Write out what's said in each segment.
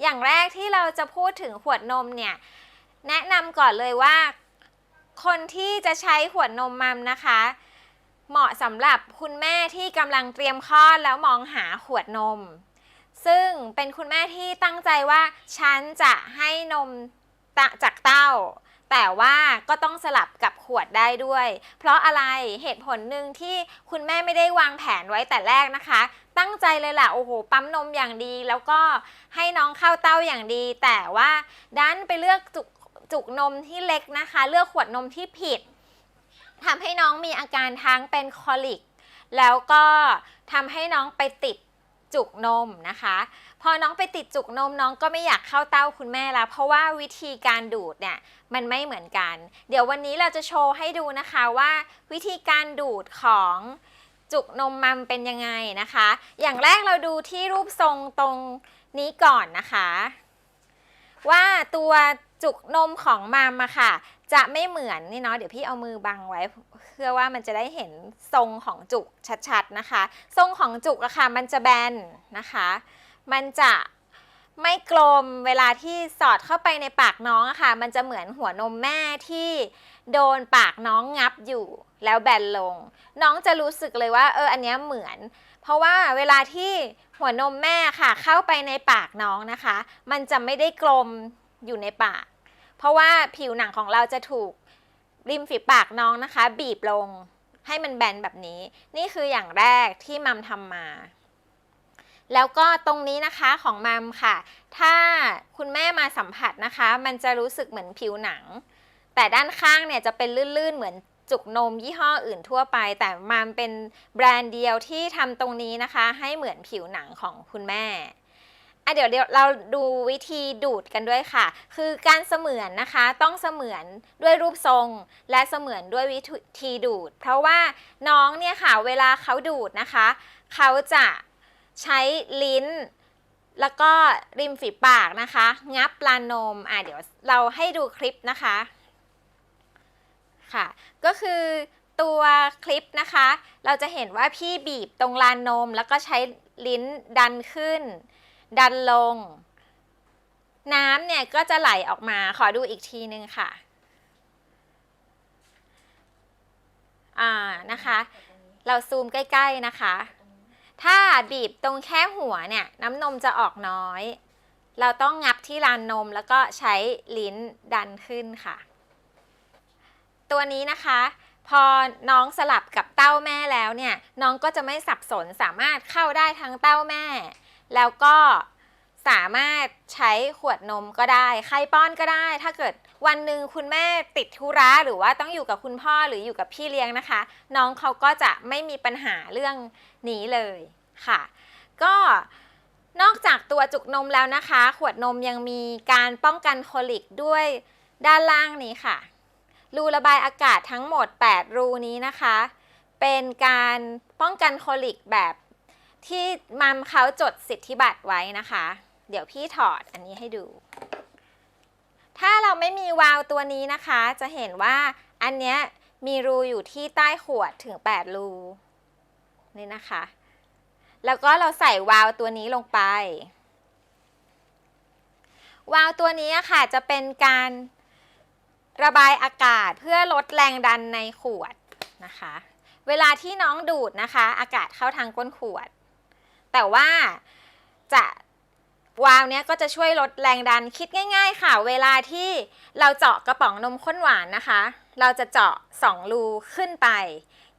อย่างแรกที่เราจะพูดถึงขวดนมเนี่ย แนะนำก่อนเลยว่า คนที่จะใช้ขวดนมมัมนะคะ เหมาะสำหรับคุณแม่ที่กำลังเตรียมคลอดแล้วมองหาขวดนม ซึ่งเป็นคุณแม่ที่ตั้งใจว่าฉันจะให้นมจากเต้าแต่ว่าก็ต้องสลับกับขวดได้ด้วย เพราะอะไรเหตุผลหนึ่งที่คุณแม่ไม่ได้วางแผนไว้แต่แรกนะคะ ตั้งใจเลยแหละโอ้โห ปั๊มนมอย่างดี แล้วก็ให้น้องเข้าเต้าอย่างดี แต่ว่าดันไปเลือกจุกจุกนมที่เล็กนะคะ เลือกขวดนมที่ผิดทำให้น้องมีอาการทั้งเป็นคอลิก แล้วก็ทำให้น้องไปติดจุกนมนะคะ พอน้องไปติดจุกนมน้องก็ไม่อยากเข้าเต้าคุณแม่แล้วเพราะว่าวิธีการดูดเนี่ยมันไม่เหมือนกัน เดี๋ยววันนี้เราจะโชว์ให้ดูนะคะว่าวิธีการดูดของ จุกนมมัมเป็นยังไงนะคะ อย่างแรกเราดูที่รูปทรงตรงนี้ก่อนนะคะ ว่าตัวจุกนมของมัมอะค่ะ จะไม่เหมือนนี่เนาะเดี๋ยวพี่เอามือบังไว้ เพื่อว่ามันจะได้เห็นทรงของจุกชัดๆนะคะ ทรงของจุกอะค่ะมันจะแบนนะคะ มันจะ ไม่กลมเวลาที่สอดเข้าไปในปากน้องอะค่ะ มันจะเหมือนหัวนมแม่ที่โดนปากน้องงับอยู่แล้วแบนลง น้องจะรู้สึกเลยว่า เอออันนี้เหมือน เพราะว่าเวลาที่หัวนมแม่ค่ะ เข้าไปในปากน้องนะคะ มันจะไม่ได้กลมอยู่ในปาก เพราะว่าผิวหนังของเราจะถูกริมฝีปากน้องนะคะ บีบลงให้มันแบนแบบนี้ นี่คืออย่างแรกที่มัมทำมา แล้วก็ตรงนี้นะคะของมัมค่ะ ถ้าคุณแม่มาสัมผัสนะคะ มันจะรู้สึกเหมือนผิวหนัง แต่ด้านข้างเนี่ยจะเป็นลื่นๆเหมือนจุกนมยี่ห้ออื่นทั่วไป แต่มัมเป็นแบรนด์เดียวที่ทำตรงนี้นะคะ ให้เหมือนผิวหนังของคุณแม่อะเดี๋ยวเดี๋ยวเราดูวิธีดูดกันด้วยค่ะ คือการเสมือนนะคะต้องเสมือนด้วยรูปทรง และเสมือนด้วยวิธีดูด เพราะว่าน้องเนี่ยค่ะเวลาเขาดูดนะคะ เขาจะ ใช้ลิ้น แล้วก็ริมฝีปากนะคะ งับปลานมอะเดี๋ยวเราให้ดูคลิปนะคะค่ะ ก็คือตัวคลิปนะคะ เราจะเห็นว่าพี่บีบตรงลานนม แล้วก็ใช้ลิ้นดันขึ้น ดันลง น้ำเนี่ยก็จะไหลออกมาขอดูอีกทีนึงค่ะอ่านะคะ เราซูมใกล้ ๆนะคะ ถ้าบีบตรงแค่หัวเนี่ยน้ำนมจะออกน้อย เราต้องงับที่ลานนมแล้วก็ใช้ลิ้นดันขึ้นค่ะ ตัวนี้นะคะ พอน้องสลับกับเต้าแม่แล้วเนี่ยน้องก็จะไม่สับสนสามารถเข้าได้ทั้งเต้าแม่ แล้วก็สามารถใช้ขวดนมก็ได้ ใครป้อนก็ได้ ถ้าเกิด วันหนึ่งคุณแม่ติดธุระหรือว่าต้องอยู่กับคุณพ่อหรืออยู่กับพี่เลี้ยงนะคะ น้องเขาก็จะไม่มีปัญหาเรื่องนี้เลยค่ะ ก็นอกจากตัวจุกนมแล้วนะคะ ขวดนมยังมีการป้องกันโคลิกด้วยด้านล่างนี้ค่ะ รูระบายอากาศทั้งหมด 8 รูนี้นะคะ เป็นการป้องกันโคลิกแบบที่มัมเขาจดสิทธิบัตรไว้นะคะ เดี๋ยวพี่ถอดอันนี้ให้ดู ถ้าเราไม่มีวาล์วตัวนี้นะคะ จะเห็นว่าอันเนี้ยมีรูอยู่ที่ใต้ขวดถึง 8 รูนี่นะคะ แล้วก็เราใส่วาล์วตัวนี้ลงไป วาล์วตัวนี้อะค่ะจะเป็นการระบายอากาศเพื่อลดแรงดันในขวดนะคะ เวลาที่น้องดูดนะคะ อากาศเข้าทางก้นขวด แต่ว่าจะ วาล์วเนี้ยก็จะช่วยลดแรงดันคิดง่าย ๆ ค่ะ เวลาที่เราเจาะกระป๋องนมข้นหวานนะคะ เราจะเจาะ 2 รูขึ้นไป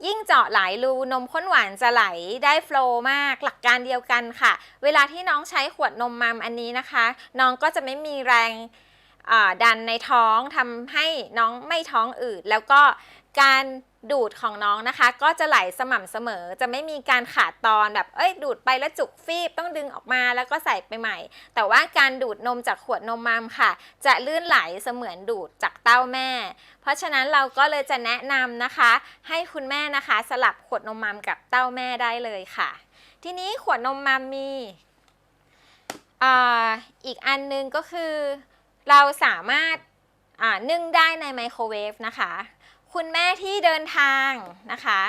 ยิ่งเจาะหลายรูนมข้นหวานจะไหลได้โฟล์มากหลักการเดียวกันค่ะ เวลาที่น้องใช้ขวดนมมัมอันนี้นะคะ น้องก็จะไม่มีแรงดันในท้องทำให้น้องไม่ท้องอืดแล้วก็การ ดูดของน้องนะคะ ก็จะไหลสม่ำเสมอ จะไม่มีการขาดตอนแบบเอ้ยดูดไปแล้วจุกฟีบต้องดึงออกมาแล้วก็ใส่ไปใหม่ แต่ว่าการดูดนมจากขวดนมมัมค่ะ จะลื่นไหลเสมือนดูดจากเต้าแม่ เพราะฉะนั้นเราก็เลยจะแนะนำนะคะ ให้คุณแม่นะคะ สลับขวดนมมัมกับเต้าแม่ได้เลยค่ะ ทีนี้ขวดนมมัมมีอีกอันนึงก็คือ เราสามารถนึ่งได้ในไมโครเวฟนะคะ คุณแม่ที่เดินทางนะคะ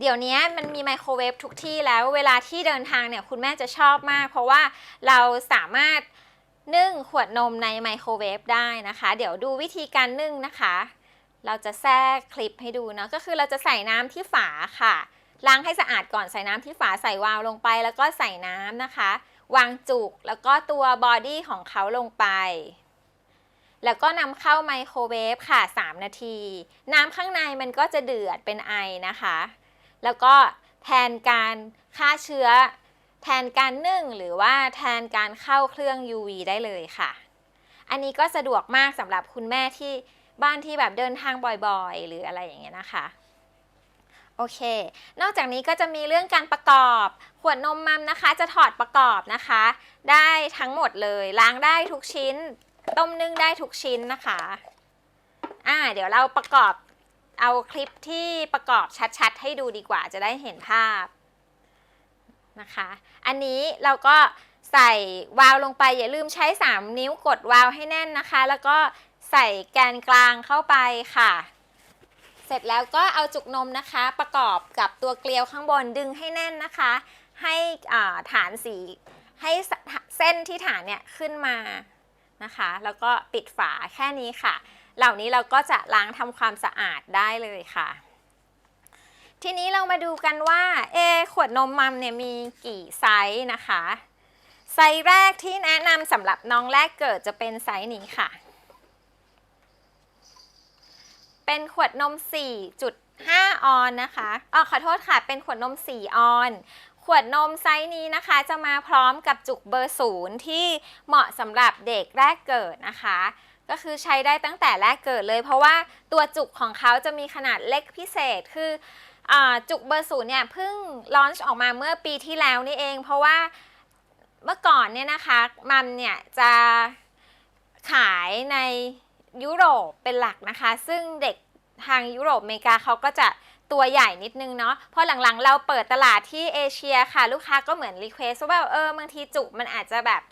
เดี๋ยวนี้มันมีไมโครเวฟทุกที่แล้ว เวลาที่เดินทางเนี่ยคุณแม่จะชอบมาก เพราะว่าเราสามารถนึ่งขวดนมในไมโครเวฟได้นะคะ เดี๋ยวดูวิธีการนึ่งนะคะ เราจะแทรกคลิปให้ดูเนาะก็คือเราจะใส่น้ำที่ฝาค่ะ ล้างให้สะอาดก่อนใส่น้ำที่ฝาใส่วาล์วลงไป แล้วก็ใส่น้ำนะคะ วางจุกแล้วก็ตัวบอดี้ของเขาลงไป แล้วก็นำเข้าไมโครเวฟค่ะ 3 นาที น้ำข้างในมันก็จะเดือดเป็นไอนะคะ แล้วก็แทนการฆ่าเชื้อ แทนการนึ่งหรือว่าแทนการเข้าเครื่อง UV ได้เลยค่ะ อันนี้ก็สะดวกมากสำหรับคุณแม่ที่บ้านที่แบบเดินทางบ่อยๆ หรืออะไรอย่างเงี้ยนะคะโอเค นอกจากนี้ก็จะมีเรื่องการประกอบ ขวดนมมัมนะคะ จะถอดประกอบนะคะ ได้ทั้งหมดเลย ล้างได้ทุกชิ้น ต้มนึ่งได้ทุกชิ้นนะคะ อ่า เดี๋ยวเราประกอบเอาคลิปที่ประกอบชัดๆ ให้ดูดีกว่าจะได้เห็นภาพนะคะ อันนี้เราก็ใส่วาล์วลงไปอย่าลืมใช้ 3 นิ้วกดวาล์วให้แน่นนะคะ แล้วก็ใส่แกนกลางเข้าไปค่ะ เสร็จแล้วก็เอาจุกนมนะคะ ประกอบกับตัวเกลียวข้างบนดึงให้แน่นนะคะ ให้ฐานสีให้เส้นที่ฐานเนี่ยขึ้นมา นะคะ แล้วก็ปิดฝาแค่นี้ค่ะ เหล่านี้เราก็จะล้างทำความสะอาดได้เลยค่ะ ทีนี้เรามาดูกันว่าเอขวดนมมัมเนี่ยมีกี่ไซส์นะคะ ไซส์แรกที่แนะนำสำหรับน้องแรกเกิดจะเป็นไซส์นี้ค่ะ เป็นขวดนม 4.5 ออนนะคะอ๋อขอโทษค่ะ เป็นขวดนม 4 ออน ขวดนมไซส์นี้นะคะ จะมาพร้อมกับจุกเบอร์ศูนย์ที่เหมาะสำหรับเด็กแรกเกิดนะคะ ก็คือใช้ได้ตั้งแต่แรกเกิดเลย เพราะว่าตัวจุกของเขาจะมีขนาดเล็กพิเศษคืออจุกเบอร์ศูนย์เนี่ยเพิ่งลอนช์ออกมาเมื่อปีที่แล้วนี่เอง เพราะว่าเมื่อก่อนเนี่ยนะคะมัมเนี่ยจะขายในยุโรปเป็นหลักนะคะ ซึ่งเด็ก ทางยุโรปอเมริกาเขาก็จะตัวใหญ่นิดนึงเนาะพอหลังๆ เราเปิดตลาดที่เอเชียค่ะ ลูกค้าก็เหมือนรีเควสว่าแบบเออบางทีจุกมันอาจจะแบบ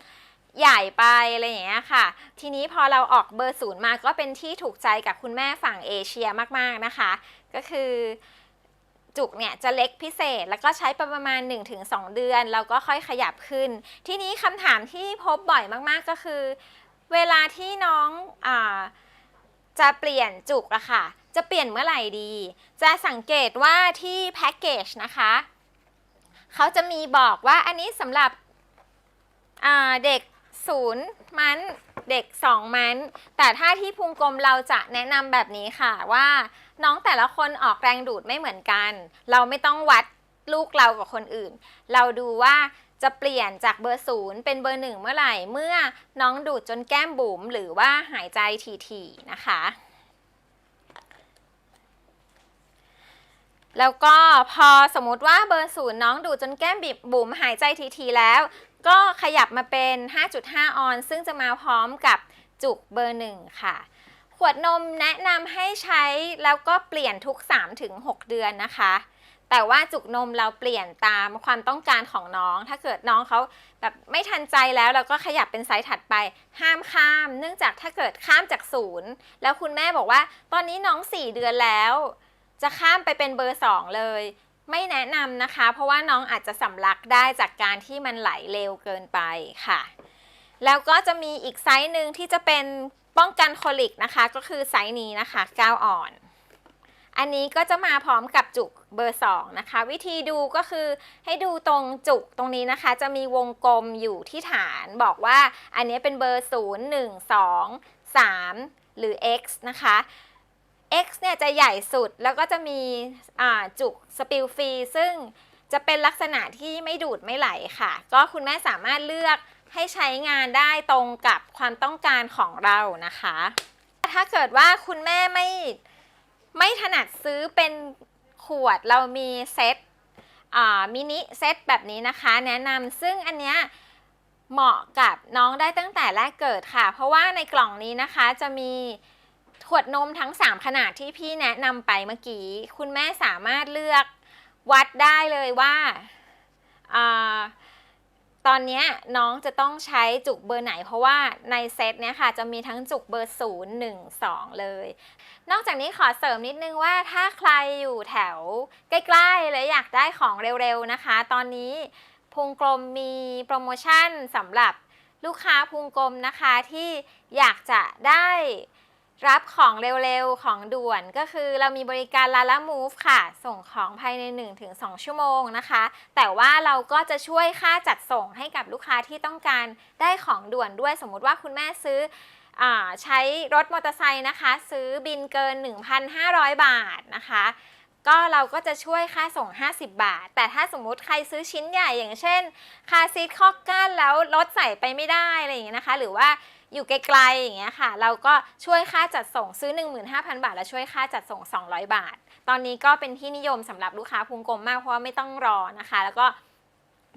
ใหญ่ไปอะไรอย่างเงี้ยค่ะ ทีนี้พอเราออกเบอร์ศูนย์มาก็เป็นที่ถูกใจกับคุณแม่ฝั่งเอเชียมากๆนะคะ ก็คือจุกเนี่ยจะเล็กพิเศษแล้วก็ใช้ประมาณ 1-2 เดือน เราก็ค่อยขยับขึ้น ทีนี้คำถามที่พบบ่อยมากๆก็คือ เวลาที่น้องอาจะเปลี่ยนจุกอะค่ะ จะเปลี่ยนเมื่อไหร่ดี จะสังเกตว่าที่แพ็กเกจนะคะ เขาจะมีบอกว่าอันนี้สำหรับเด็กศูนย์มันเด็ก 2 มัน แต่ถ้าที่พุงกลมเราจะแนะนำแบบนี้ค่ะว่าน้องแต่ละคนออกแรงดูดไม่เหมือนกัน เราไม่ต้องวัดลูกเรากับคนอื่น เราดูว่าจะเปลี่ยนจากเบอร์ศูนย์เป็นเบอร์หนึ่งเมื่อไหร่ เมื่อน้องดูดจนแก้มบุ๋มหรือว่าหายใจถี่ๆนะคะ แล้วก็พอสมมติว่าเบอร์ศูนย์น้องดูดจนแก้มบิบบุ๋มหายใจทีๆแล้ว ก็ขยับมาเป็น 5.5 ออน ซึ่งจะมาพร้อมกับจุกเบอร์หนึ่งค่ะ ขวดนมแนะนำให้ใช้แล้วก็เปลี่ยนทุก 3-6 เดือนนะคะ แต่ว่าจุกนมเราเปลี่ยนตามความต้องการของน้อง ถ้าเกิดน้องเขาแบบไม่ทันใจแล้วเราก็ขยับเป็นไซส์ถัดไป ห้ามข้าม เนื่องจากถ้าเกิดข้ามจากศูนย์แล้วคุณแม่บอกว่า ตอนนี้น้อง 4 เดือนแล้ว จะข้ามไปเป็นเบอร์ 2 เลย ไม่แนะนำนะคะ เพราะว่าน้องอาจจะสำลักได้จากการที่มันไหลเร็วเกินไปค่ะ แล้วก็จะมีอีกไซส์หนึ่งที่จะเป็นป้องกันโคลิกนะคะ ก็คือไซส์นี้นะคะ9อ่อน อันนี้ก็จะมาพร้อมกับจุกเบอร์ 2 นะคะ วิธีดูก็คือให้ดูตรงจุกตรงนี้นะคะ จะมีวงกลมอยู่ที่ฐานบอกว่าอันนี้เป็นเบอร์ 0 1 2 3 หรือ x นะคะ X เนี่ยจะใหญ่สุดแล้วก็จะมีจุกสปิลฟรีซึ่งจะเป็นลักษณะที่ไม่ดูดไม่ไหลค่ะ ก็คุณแม่สามารถเลือกให้ใช้งานได้ตรงกับความต้องการของเรานะคะ ถ้าเกิดว่าคุณแม่ไม่ไม่ถนัดซื้อเป็นขวดเรามีเซตมินิเซตแบบนี้นะคะ แนะนำซึ่งอันเนี้ยเหมาะกับน้องได้ตั้งแต่แรกเกิดค่ะ เพราะว่าในกล่องนี้นะคะจะมี ขวดนมทั้ง 3 ขนาดที่พี่แนะนำไปเมื่อกี้ คุณแม่สามารถเลือกวัดได้เลยว่าอาตอนนี้น้องจะต้องใช้จุกเบอร์ไหน เพราะว่าในเซตเนี้ยค่ะจะมีทั้งจุกเบอร์ 0 1 2 เลย นอกจากนี้ขอเสริมนิดนึงว่าถ้าใครอยู่แถวใกล้ๆและอยากได้ของเร็วๆนะคะ ตอนนี้พุงกลมมีโปรโมชั่นสำหรับลูกค้าพุงกลมนะคะที่อยากจะได้ รับของเร็วๆ ของด่วนก็คือเรามีบริการ Lala Move ค่ะ ส่งของภายใน 1-2 ชั่วโมงนะคะ แต่ว่าเราก็จะช่วยค่าจัดส่งให้กับลูกค้าที่ต้องการได้ของด่วนด้วย สมมุติว่าคุณแม่ซื้ออใช้รถมอเตอร์ไซค์นะคะ ซื้อบินเกิน 1,500 บาทนะคะก็เราก็จะช่วยค่าส่ง 50 บาท แต่ถ้าสมมุติใครซื้อชิ้นใหญ่อย่างเช่น คาร์ซีทคอกกั้นแล้วรถใส่ไปไม่ได้อะไรอย่างเงี้ยนะคะ หรือว่า อยู่ไกลๆอย่างเงี้ยค่ะ เราก็ช่วยค่าจัดส่งซื้อ 15,000 บาท แล้วช่วยค่าจัดส่ง 200 บาท ตอนนี้ก็เป็นที่นิยมสำหรับลูกค้าพุงกลมมากเพราะว่าไม่ต้องรอนะคะ แล้วก็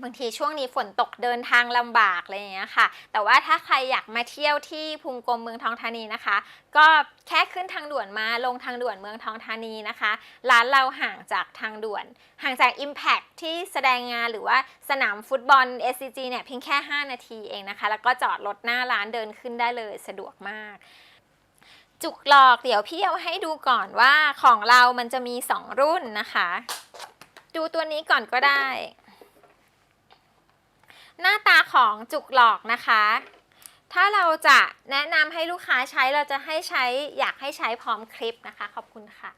บางทีช่วงนี้ฝนตกเดินทางลำบากอะไรอย่างเงี้ยค่ะ แต่ว่าถ้าใครอยากมาเที่ยวที่พุงกลมเมืองทองธานีนะคะ ก็แค่ขึ้นทางด่วนมาลงทางด่วนเมืองทองธานีนะคะ ร้านเราห่างจากทางด่วน ห่างจาก Impact ที่แสดงงานหรือว่าสนามฟุตบอล SCG เนี่ยเพียงแค่ 5 นาทีเองนะคะ แล้วก็จอดรถหน้าร้านเดินขึ้นได้เลยสะดวกมากจุกหลอกเดี๋ยวพี่เอาให้ดูก่อนว่าของเรามันจะมี 2 รุ่นนะคะ ดูตัวนี้ก่อนก็ได้ หน้าตาของจุกหลอกนะคะ ถ้าเราจะแนะนำให้ลูกค้าใช้เราจะให้ใช้อยากให้ใช้พร้อมคลิปนะคะ ขอบคุณค่ะ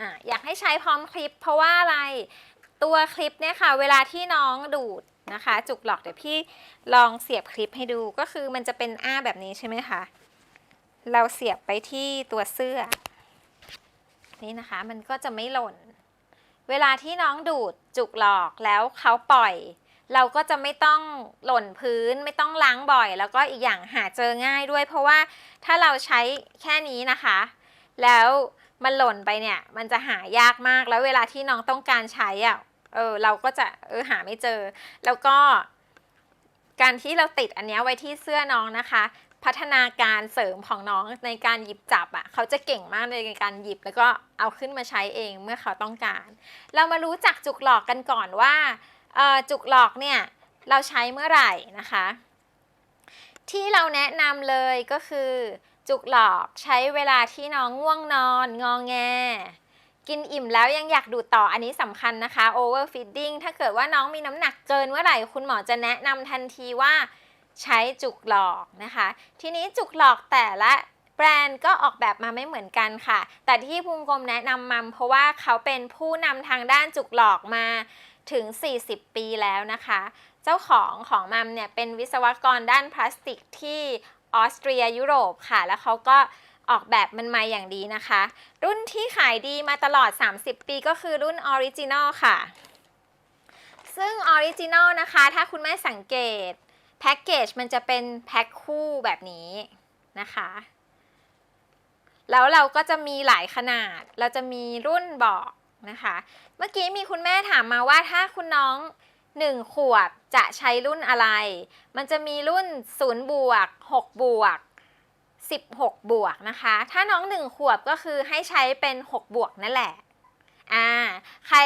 อ่าอยากให้ใช้พร้อมคลิป เพราะว่าอะไรตัวคลิปเนี่ยค่ะ เวลาที่น้องดูดนะคะ จุกหลอกเดี๋ยวพี่ลองเสียบคลิปให้ดูก็คือมันจะเป็นอ้าแบบนี้ใช่ไหมคะเราเสียบไปที่ตัวเสื้อ นี่นะคะ มันก็จะไม่หล่น เวลาที่น้องดูดจุกหลอกแล้วเขาปล่อย เราก็จะไม่ต้องหล่นพื้นไม่ต้องล้างบ่อย แล้วก็อีกอย่างหาเจอง่ายด้วย เพราะว่าถ้าเราใช้แค่นี้นะคะ แล้วมันหล่นไปเนี่ย มันจะหายากมากแล้วเวลาที่น้องต้องการใช้อะเออเราก็จะเออหาไม่เจอ แล้วก็ การที่เราติดอันนี้ไว้ที่เสื้อน้องนะคะ พัฒนาการเสริมของน้องในการหยิบจับอะ่ะ เขาจะเก่งมากในการหยิบแล้วก็เอาขึ้นมาใช้เองเมื่อเขาต้องการ เรามารู้จักจุกหลอกกันก่อนว่า จุกหลอกเนี่ยเราใช้เมื่อไหร่นะคะ ที่เราแนะนำเลยก็คือ จุกหลอกใช้เวลาที่น้องง่วงนอนงองแง กินอิ่มแล้วยังอยากดูดต่ออันนี้สำคัญนะคะ overfeeding ถ้าเกิดว่าน้องมีน้ำหนักเกินเมื่อไหร่คุณหมอจะแนะนำทันทีว่าใช้จุกหลอกนะคะ ทีนี้จุกหลอกแต่ละแบรนด์ก็ออกแบบมาไม่เหมือนกันค่ะ แต่ที่ภูมิกรมแนะนำมัมเพราะว่าเขาเป็นผู้นำทางด้านจุกหลอกมา ถึง 40 ปีแล้วนะคะ เจ้าของของมัมเนี่ยเป็นวิศวกรด้านพลาสติกที่ออสเตรียยุโรปค่ะ แล้วเขาก็ออกแบบมันมาอย่างดีนะคะ รุ่นที่ขายดีมาตลอด 30 ปีก็คือรุ่นออริจินอลค่ะ ซึ่งออริจินอลนะคะ ถ้าคุณแม่สังเกตแพ็กเกจมันจะเป็นแพ็คคู่แบบนี้นะคะ แล้วเราก็จะมีหลายขนาด เราจะมีรุ่นบอก นะคะ เมื่อกี้มีคุณแม่ถามมาว่าถ้าคุณน้อง 1 ขวบจะใช้รุ่นอะไร มันจะมีรุ่น 0 บวก 6 บวก 16 บวกนะคะ ถ้าน้อง 1 ขวบก็คือให้ใช้เป็น 6 บวกนั่นแหละอ่าใคร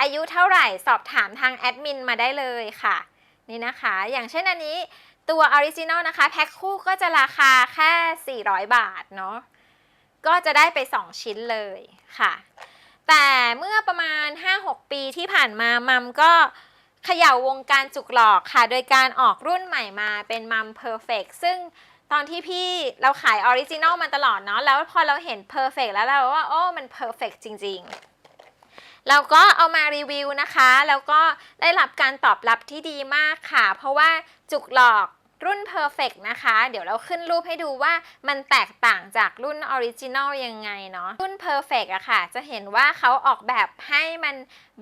อายุเท่าไหร่สอบถามทางแอดมินมาได้เลยค่ะ นี่นะคะ อย่างเช่นอันนี้ตัวออริจินอลนะคะแพ็คคู่ก็จะราคาแค่ 400 บาทเนาะก็จะได้ไป 2 ชิ้นเลยค่ะ แต่เมื่อประมาณ 5-6 ปีที่ผ่านมามัมก็เขย่าวงการจุกหลอกค่ะ โดยการออกรุ่นใหม่มาเป็นมัมเพอร์เฟกซึ่งตอนที่พี่เราขายออริจินอลมาตลอดเนาะแล้วพอเราเห็นเพอร์เฟกแล้วเราว่า โอ้ มันเพอร์เฟกจริง ๆ เราก็เอามารีวิวนะคะ แล้วก็ได้รับการตอบรับที่ดีมากค่ะ เพราะว่าจุกหลอก รุ่น Perfect นะคะ เดี๋ยวเราขึ้นรูปให้ดูว่ามันแตกต่างจากรุ่น Original ยังไงเนาะรุ่น Perfect อะค่ะ จะเห็นว่าเขาออกแบบให้มัน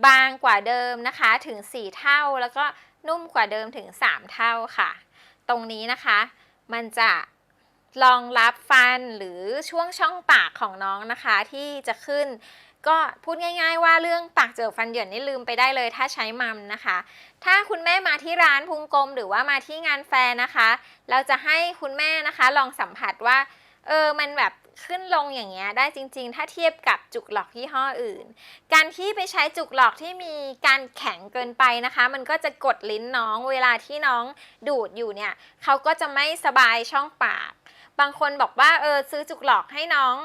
บางกว่าเดิมนะคะถึง 4 เท่า แล้วก็นุ่มกว่าเดิมถึง 3 เท่าค่ะ ตรงนี้นะคะ มันจะรองรับฟันหรือช่วงช่องปากของน้องนะคะที่จะขึ้น ก็พูดง่าย ๆ ว่าเรื่องปากเจอฟันเหยินนี่ลืมไปได้เลยถ้าใช้มัมนะคะ ถ้าคุณแม่มาที่ร้านพุงกลมหรือว่ามาที่งานแฟร์นะคะ เราจะให้คุณแม่นะคะลองสัมผัสว่าเออมันแบบขึ้นลงอย่างเงี้ยได้จริงๆ ถ้าเทียบกับจุกหลอกยี่ห้ออื่น การที่ไปใช้จุกหลอกที่มีการแข็งเกินไปนะคะ มันก็จะกดลิ้นน้องเวลาที่น้องดูดอยู่เนี่ยเขาก็จะไม่สบายช่องปาก บางคนบอกว่าเออซื้อจุกหลอกให้น้อง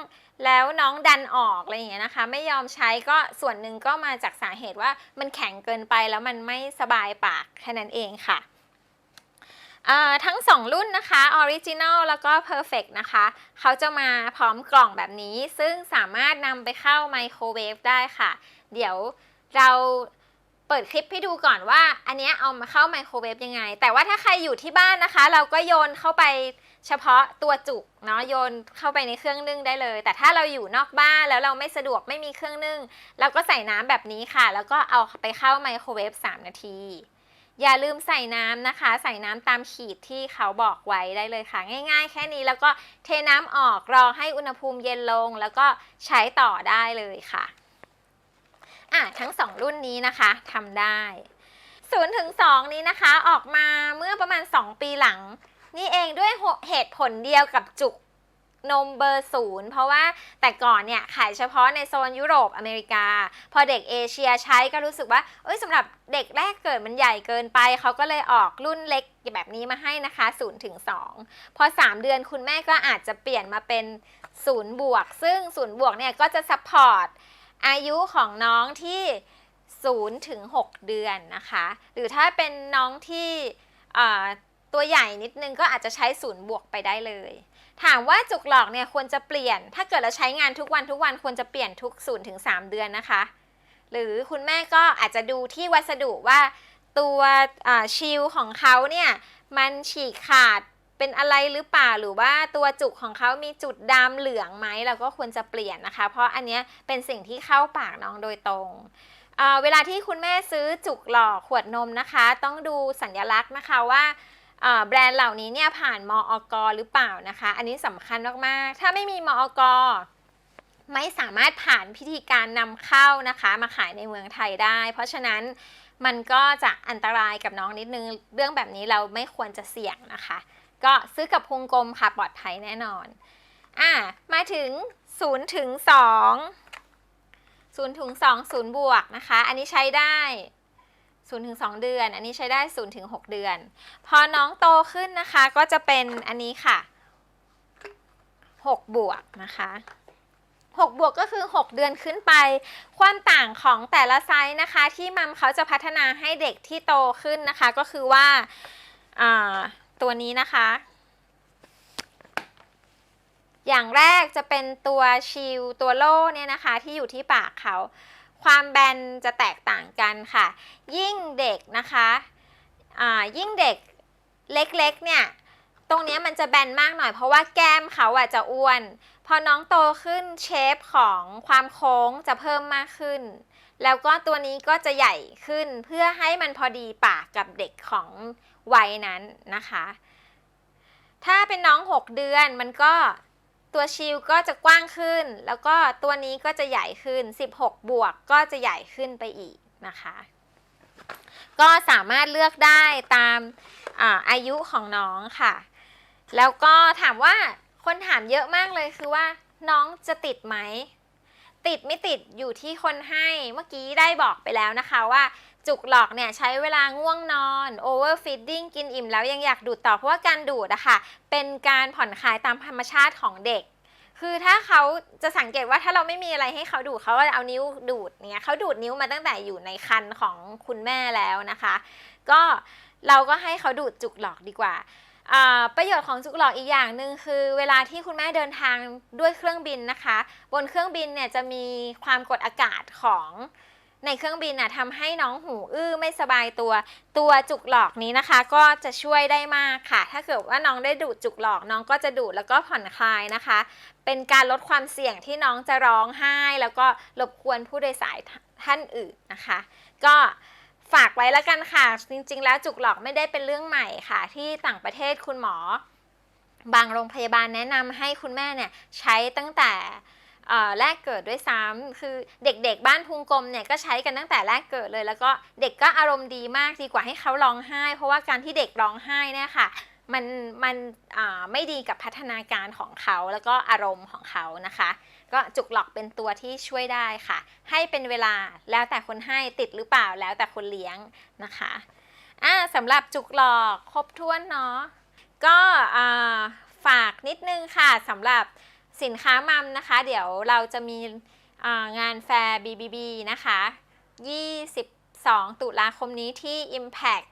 แล้วน้องดันออกอะไรอย่างเงี้ยนะคะ ไม่ยอมใช้ก็ส่วนหนึ่งก็มาจากสาเหตุว่ามันแข็งเกินไปแล้วมันไม่สบายปากแค่นั้นเองค่ะทั้ง 2 รุ่นนะคะ Original แล้วก็ Perfect นะคะ เขาจะมาพร้อมกล่องแบบนี้ ซึ่งสามารถนำไปเข้าไมโครเวฟได้ค่ะ เดี๋ยวเราเปิดคลิปให้ดูก่อนว่า อันเนี้ยเอามาเข้าไมโครเวฟยังไง แต่ว่าถ้าใครอยู่ที่บ้านนะคะ เราก็โยนเข้าไป เฉพาะตัวจุกเนาะโยนเข้าไปในเครื่องนึ่งได้เลย แต่ถ้าเราอยู่นอกบ้านแล้วเราไม่สะดวกไม่มีเครื่องนึ่งเราก็ใส่น้ำแบบนี้ค่ะ แล้วก็เอาไปเข้าไมโครเวฟ3 นาที อย่าลืมใส่น้ำนะคะ ใส่น้ำตามขีดที่เขาบอกไว้ได้เลยค่ะ ง่าย ๆ แค่นี้แล้วก็เทน้ำออกรอให้อุณหภูมิเย็นลง แล้วก็ใช้ต่อได้เลยค่ะอะทั้งสองรุ่นนี้นะคะทำได้0ถึง2นี้นะคะออกมาเมื่อประมาณ 2 ปีหลัง นี่เองด้วยเหตุผลเดียวกับจุกนมเบอร์ศูนย์เพราะว่าแต่ก่อนเนี่ยขายเฉพาะในโซนยุโรปอเมริกา พอเด็กเอเชียใช้ก็รู้สึกว่า เอ้ยสำหรับเด็กแรกเกิดมันใหญ่เกินไป เขาก็เลยออกรุ่นเล็กแบบนี้มาให้นะคะ0ถึง2พอ 3 เดือนคุณแม่ก็อาจจะเปลี่ยนมาเป็น0บวก ซึ่ง0บวกเนี่ยก็จะซัพพอร์ตอายุของน้องที่0ถึง6เดือนนะคะ หรือถ้าเป็นน้องที่ ตัวใหญ่นิดนึงก็อาจจะใช้ศูนย์บวกไปได้เลย ถามว่าจุกหลอกเนี่ยควรจะเปลี่ยน ถ้าเกิดเราใช้งานทุกวันทุกวันควรจะเปลี่ยนทุก0ูนถึงสเดือนนะคะ หรือคุณแม่ก็อาจจะดูที่วัสดุว่าตัวชิลของเขาเนี่ยมันฉีกขาดเป็นอะไรหรือเปล่าหรือว่าตัวจุกของเขามีจุดดำเหลืองไหมเราก็ควรจะเปลี่ยนนะคะ เพราะอันนี้เป็นสิ่งที่เข้าปากน้องโดยตรงเวลาที่คุณแม่ซื้อจุกหลอกขวดนมนะคะ ต้องดูสัญลักษณ์นะคะว่า แบรนด์เหล่านี้เนี่ยผ่านมออกหรือเปล่านะคะ อันนี้สำคัญมากๆ ถ้าไม่มีมออกไม่สามารถผ่านพิธีการนำเข้านะคะ มาขายในเมืองไทยได้ เพราะฉะนั้นมันก็จะอันตรายกับน้องนิดนึง เรื่องแบบนี้เราไม่ควรจะเสี่ยงนะคะ ก็ซื้อกับพุงกลมค่ะปลอดภัยแน่นอนอ่ามาถึง0ถึง2 0ถึง2 0บวกนะคะ อันนี้ใช้ได้ 0ถึง2เดือน อันนี้ใช้ได้0ถึง6เดือน พอน้องโตขึ้นนะคะก็จะเป็นอันนี้ค่ะ 6 บวกนะคะ6บวกก็คือ 6 เดือนขึ้นไป ความต่างของแต่ละไซส์นะคะ ที่มัมเขาจะพัฒนาให้เด็กที่โตขึ้นนะคะ ก็คือว่าตัวนี้นะคะ อย่างแรกจะเป็นตัวชิลตัวโล่เนี่ยนะคะ ที่อยู่ที่ปากเขา ความแบนจะแตกต่างกันค่ะ ยิ่งเด็กนะคะยิ่งเด็กเล็กๆเนี่ยตรงนี้มันจะแบนมากหน่อยเพราะว่าแก้มเขาอะจะอ้วน พอน้องโตขึ้นเชฟของความโค้งจะเพิ่มมากขึ้น แล้วก็ตัวนี้ก็จะใหญ่ขึ้นเพื่อให้มันพอดีปากกับเด็กของวัยนั้นนะคะ ถ้าเป็นน้อง 6 เดือนมันก็ ตัวชิลก็จะกว้างขึ้น แล้วก็ตัวนี้ก็จะใหญ่ขึ้น 16 บวกก็จะใหญ่ขึ้นไปอีกนะคะ ก็สามารถเลือกได้ตามอาอายุของน้องค่ะ แล้วก็ถามว่าคนถามเยอะมากเลยคือว่าน้องจะติดไหมติดไม่ติดอยู่ที่คนให้เมื่อกี้ได้บอกไปแล้วนะคะว่า จุกหลอกเนี่ยใช้เวลาง่วงนอน overfeeding กินอิ่มแล้วยังอยากดูดต่อเพราะว่าการดูดอะค่ะเป็นการผ่อนคลายตามธรรมชาติของเด็ก คือถ้าเขาจะสังเกตว่าถ้าเราไม่มีอะไรให้เขาดูดเขาก็จะเอานิ้วดูดเนี่ยเขาดูดนิ้วมาตั้งแต่อยู่ในคันของคุณแม่แล้วนะคะ ก็เราก็ให้เขาดูดจุกหลอกดีกว่าประโยชน์ของจุกหลอกอีกอย่างหนึ่งคือ เวลาที่คุณแม่เดินทางด้วยเครื่องบินนะคะ บนเครื่องบินเนี่ยจะมีความกดอากาศของ ในเครื่องบินน่ะทำให้น้องหูอื้อไม่สบายตัว ตัวจุกหลอกนี้นะคะ ก็จะช่วยได้มากค่ะ ถ้าเกิดว่าน้องได้ดูดจุกหลอกน้องก็จะดูดแล้วก็ผ่อนคลายนะคะ เป็นการลดความเสี่ยงที่น้องจะร้องไห้ แล้วก็รบกวนผู้โดยสารท่านอื่นนะคะ ก็ฝากไว้แล้วกันค่ะ จริง ๆ แล้วจุกหลอกไม่ได้เป็นเรื่องใหม่ค่ะ ที่ต่างประเทศคุณหมอ บางโรงพยาบาลแนะนำให้คุณแม่เนี่ยใช้ตั้งแต่ แรกเกิดด้วยซ้ำคือเด็กๆ บ้านพุงกลมเนี่ยก็ใช้กันตั้งแต่แรกเกิดเลย แล้วก็เด็กก็อารมณ์ดีมากดีกว่าให้เขาร้องไห้ เพราะว่าการที่เด็กร้องไห้เนี่ยค่ะมันมันไม่ดีกับพัฒนาการของเขาแล้วก็อารมณ์ของเขานะคะ ก็จุกหลอกเป็นตัวที่ช่วยได้ค่ะ ให้เป็นเวลาแล้วแต่คนให้ติดหรือเปล่าแล้วแต่คนเลี้ยงนะคะอ่าสำหรับจุกหลอกครบถ้วนเนาะก็ฝากนิดนึงค่ะสำหรับ สินค้ามัมนะคะ เดี๋ยวเราจะมีงานแฟร์ BBB นะคะ 22 ตุลาคมนี้ที่ Impact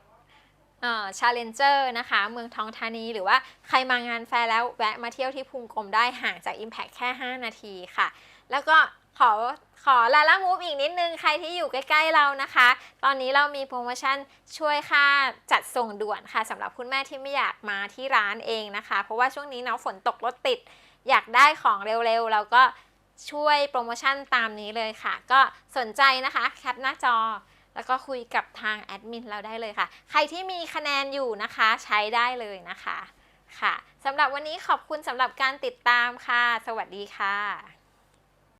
เอ่อ Challenger นะคะ เมืองทองธานี หรือว่าใครมางานแฟร์แล้วแวะมาเที่ยวที่พุงกลมได้ห่างจาก Impact แค่ 5 นาทีค่ะ แล้วก็ขอขอลาล่ามูฟอีกนิดนึง ใครที่อยู่ใกล้ ๆ เรานะคะ ตอนนี้เรามีโปรโมชั่นช่วยค่าจัดส่งด่วนค่ะสำหรับคุณแม่ที่ไม่อยากมาที่ร้านเองนะคะ เพราะว่าช่วงนี้เนาะฝนตกรถติด อยากได้ของเร็วๆ เราก็ช่วยโปรโมชั่นตามนี้เลยค่ะ ก็สนใจนะคะแคปหน้าจอ แล้วก็คุยกับทางแอดมินเราได้เลยค่ะ ใครที่มีคะแนนอยู่นะคะใช้ได้เลยนะคะค่ะสำหรับวันนี้ขอบคุณสำหรับการติดตามค่ะ สวัสดีค่ะ